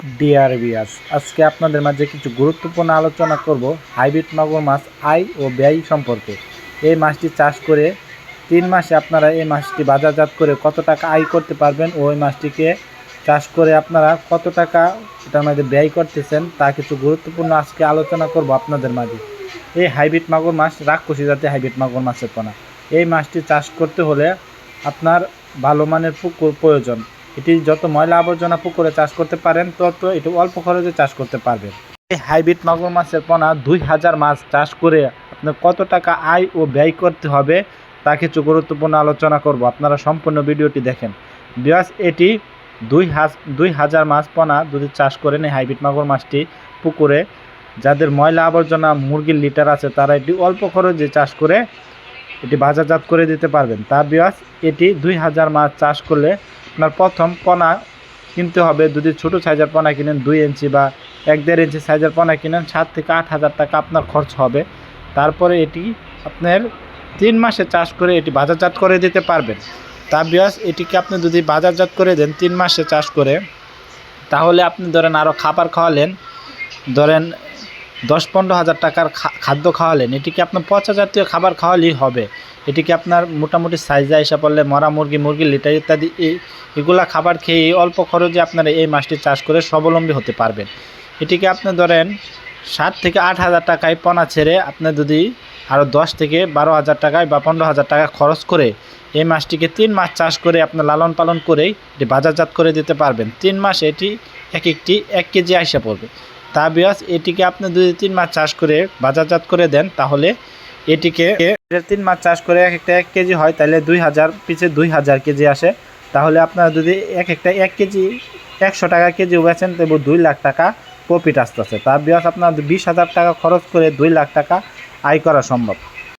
Deer বিয়াস আজকে আপনাদের মাঝে কিছু গুরুত্বপূর্ণ আলোচনা করব হাইব্রিড মাগুর মাছ আয় ও ব্যয় সম্পর্কে। এই মাছটি চাষ করে তিন মাসে আপনারা এই মাছটি বাজারজাত করে কত টাকা আয় করতে পারবেন ও ওই মাছটিকে চাষ করে আপনারা কত টাকা এটার মধ্যে ব্যয় করতেছেন তা কিছু গুরুত্বপূর্ণ আজকে আলোচনা করব আপনাদের মাঝে। এই হাইব্রিড মাগুর মাছ রাক্ষসী জাতীয় হাইব্রিড মাগুর মাছের পোনা। এই মাছটি চাষ করতে হলে আপনার ভালো মানের পুকুর প্রয়োজন। এটি যত ময়লা আবর্জনা পুকুরে চাষ করতে পারেন, তত এটি অল্প খরচে চাষ করতে পারবেন। এই হাইব্রিড মাগুর মাছের পোনা দুই হাজার মাছ চাষ করে আপনার কত টাকা আয় ও ব্যয় করতে হবে, তা কিছু গুরুত্বপূর্ণ আলোচনা করব। আপনারা সম্পূর্ণ ভিডিওটি দেখেন। বিয়াস, এটি দুই হাজ, দুই হাজার মাছ পোনা যদি চাষ করেন এই হাইব্রিড মাগুর মাছটি পুকুরে, যাদের ময়লা আবর্জনা মুরগির লিটার আছে, তারা এটি অল্প খরচে চাষ করে এটি বাজারজাত করে দিতে পারবেন। তা বিয়াস, এটি দুই হাজার মাছ চাষ করলে আপনার প্রথম পোনা কিনতে হবে। যদি ছোটো সাইজের পোনা কিনেন দুই ইঞ্চি বা এক দেড় ইঞ্চি সাইজের পোনা কিনেন, সাত থেকে আট হাজার টাকা আপনার খরচ হবে। তারপরে এটি আপনার তিন মাসে চাষ করে এটি বাজারজাত করে দিতে পারবেন। তা বিয়াস, এটিকে আপনি যদি বাজারজাত করে দেন তিন মাসে চাষ করে, তাহলে আপনি ধরেন আরও খাবার খাওয়ালেন, ধরেন দশ পনেরো হাজার টাকার খাদ্য খাওয়ালেন। এটিকে আপনার পচা জাতীয় খাবার খাওয়ালেই হবে। এটিকে আপনার মোটামুটি সাইজে এসে পড়লে মরা মুরগি মুরগি, লিটার ইত্যাদি এগুলা খাবার খেয়ে অল্প খরচে আপনারা এই মাছটি চাষ করে স্বাবলম্বী হতে পারবেন। এটিকে আপনি ধরেন সাত থেকে আট হাজার টাকায় পোনা ছেড়ে আপনি যদি আরও দশ থেকে বারো হাজার টাকায় বা পনেরো হাজার টাকা খরচ করে এই মাছটিকে তিন মাস চাষ করে আপনার লালন পালন করেই এটি বাজারজাত করে দিতে পারবেন। তিন মাস এটি এক একটি এক কেজি আইসা পড়বে। তা বিয়াস এটিকে আপনি দুই তিন মাস চাষ করে বাজারজাত করে দেন, তাহলে এটিকে এটা তিন মাস চাষ করে এক একটা এক কেজি হয়, তাহলে দুই হাজার পিছিয়ে দুই হাজার কেজি আসে। তাহলে আপনারা যদি এক একটা এক কেজি, একশো টাকা কেজি বেচেন, তবু দুই লাখ টাকা প্রফিট আসতেছে। তা বিয়াস আপনার বিশ হাজার টাকা খরচ করে দুই লাখ টাকা আয় করা সম্ভব।